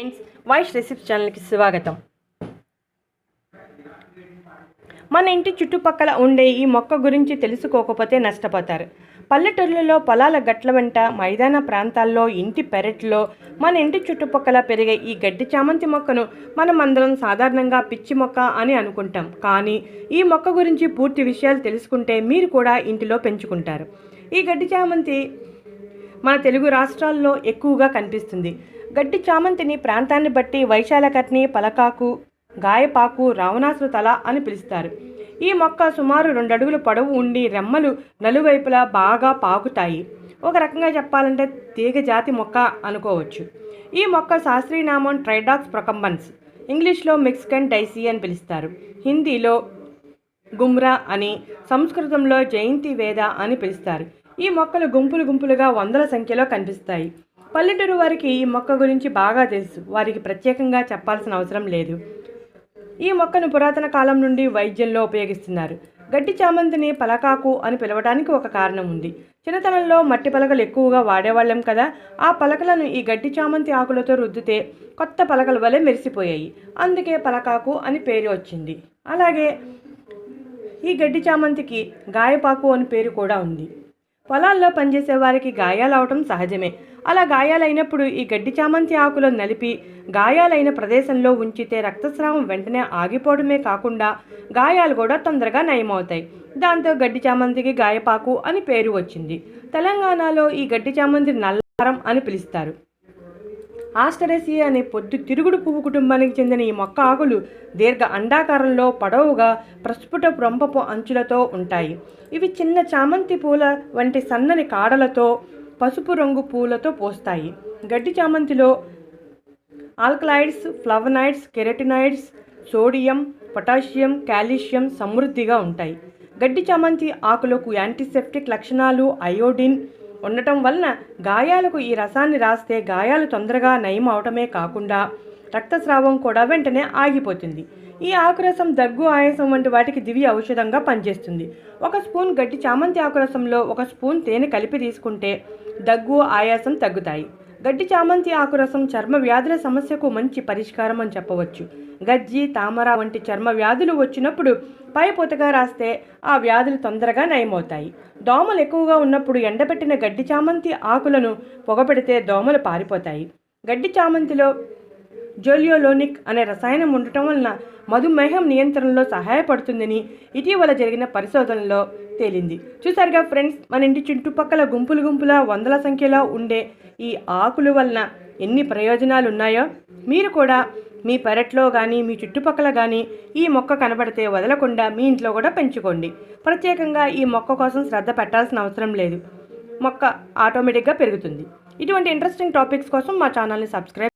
Friends Vaish recipes ఛానల్కి స్వాగతం. మన ఇంటి చుట్టుపక్కల ఉండే ఈ మొక్క గురించి తెలుసుకోకపోతే నష్టపోతారు. పల్లెటూర్లలో పొలాల గట్ల వెంట మైదాన ప్రాంతాల్లో ఇంటి పెరట్లో మన ఇంటి చుట్టుపక్కల పెరిగే ఈ గడ్డి చామంతి మొక్కను మనం అందరం సాధారణంగా పిచ్చి మొక్క అని అనుకుంటాం. కానీ ఈ మొక్క గురించి పూర్తి విషయాలు తెలుసుకుంటే మీరు కూడా ఇంటిలో పెంచుకుంటారు. ఈ గడ్డి చామంతి మన తెలుగు రాష్ట్రాల్లో ఎక్కువగా కనిపిస్తుంది. గడ్డి చామంతిని ప్రాంతాన్ని బట్టి వైశాలకట్ని పలకాకు గాయపాకు రావణాసుర తల అని పిలుస్తారు. ఈ మొక్క సుమారు రెండు అడుగుల పొడవు ఉండి రెమ్మలు నలువైపులా బాగా పాకుతాయి. ఒక రకంగా చెప్పాలంటే తీగ జాతి మొక్క అనుకోవచ్చు. ఈ మొక్క శాస్త్రీయ నామం ట్రైడాక్స్ ప్రొకంబన్స్. ఇంగ్లీష్లో మెక్సికన్ డైసీ అని పిలుస్తారు. హిందీలో గుమ్రా అని సంస్కృతంలో జయంతి వేద అని పిలుస్తారు. ఈ మొక్కలు గుంపులు గుంపులుగా వందల సంఖ్యలో కనిపిస్తాయి. పల్లెటూరు వారికి ఈ మొక్క గురించి బాగా తెలుసు. వారికి ప్రత్యేకంగా చెప్పాల్సిన అవసరం లేదు. ఈ మొక్కను పురాతన కాలం నుండి వైద్యంలో ఉపయోగిస్తున్నారు. గడ్డి చామంతిని పలకాకు అని పిలవడానికి ఒక కారణం ఉంది. చిన్నతనంలో మట్టి పలకలు ఎక్కువగా వాడేవాళ్ళం కదా. ఆ పలకలను ఈ గడ్డి చామంతి ఆకులతో రుద్దితే కొత్త పలకల వలె మెరిసిపోయాయి. అందుకే పలకాకు అని పేరు వచ్చింది. అలాగే ఈ గడ్డి చామంతికి గాయపాకు అని పేరు కూడా ఉంది. పొలాల్లో పనిచేసే వారికి గాయాలు అవటం సహజమే. అలా గాయాలైనప్పుడు ఈ గడ్డి చామంతి ఆకులను నలిపి గాయాలైన ప్రదేశంలో ఉంచితే రక్తస్రావం వెంటనే ఆగిపోవడమే కాకుండా గాయాలు కూడా తొందరగా నయమవుతాయి. దాంతో గడ్డి చామంతికి గాయపాకు అని పేరు వచ్చింది. తెలంగాణలో ఈ గడ్డి చామంతి నల్లారం అని పిలుస్తారు. ఆస్టరేసి అనే పొద్దు తిరుగుడు పువ్వు కుటుంబానికి చెందిన ఈ మొక్క ఆకులు దీర్ఘ అండాకారంలో పొడవుగా ప్రస్ఫుట రొంపపు అంచులతో ఉంటాయి. ఇవి చిన్న చామంతి పూల వంటి సన్నని కాడలతో పసుపు రంగు పూలతో పోస్తాయి. గడ్డి చామంతిలో alkaloids flavonoids carotenoids sodium potassium calcium సమృద్ధిగా ఉంటాయి. గడ్డి చామంతి ఆకులకు యాంటీసెప్టిక్ లక్షణాలు అయోడిన్ ఉండటం వలన గాయాలకు ఈ రసాన్ని రాస్తే గాయాలు తొందరగా నయం అవటమే కాకుండా రక్తస్రావం కూడా వెంటనే ఆగిపోతుంది. ఈ ఆకురసం దగ్గు ఆయాసం వంటి వాటికి దివ్య ఔషధంగా పనిచేస్తుంది. ఒక స్పూన్ గట్టి చామంతి ఆకురసంలో ఒక స్పూన్ తేనె కలిపి తీసుకుంటే దగ్గు ఆయాసం తగ్గుతాయి. గడ్డి చామంతి ఆకురసం చర్మ వ్యాధుల సమస్యకు మంచి పరిష్కారం అని చెప్పవచ్చు. గజ్జి తామర వంటి చర్మ వ్యాధులు వచ్చినప్పుడు పై పొతగా రాస్తే ఆ వ్యాధులు తొందరగా నయమవుతాయి. దోమలు ఎక్కువగా ఉన్నప్పుడు ఎండబెట్టిన గడ్డి చామంతి ఆకులను పొగపెడితే దోమలు పారిపోతాయి. గడ్డి చామంతిలో జోలియోలోనిక్ అనే రసాయనం ఉండటం వలన మధుమేహం నియంత్రణలో సహాయపడుతుందని ఇటీవల జరిగిన పరిశోధనలో తేలింది. చూసారుగా ఫ్రెండ్స్ మన ఇంటి చుట్టుపక్కల గుంపులు గుంపుల వందల సంఖ్యలో ఉండే ఈ ఆకులు వలన ఎన్ని ప్రయోజనాలు ఉన్నాయో మీరు కూడా మీ పెరట్లో కానీ మీ చుట్టుపక్కల కానీ ఈ మొక్క కనబడితే వదలకుండా మీ ఇంట్లో కూడా పెంచుకోండి. ప్రత్యేకంగా ఈ మొక్క కోసం శ్రద్ధ పెట్టాల్సిన అవసరం లేదు. మొక్క ఆటోమేటిక్గా పెరుగుతుంది. ఇటువంటి ఇంట్రెస్టింగ్ టాపిక్స్ కోసం మా ఛానల్ని సబ్స్క్రైబ్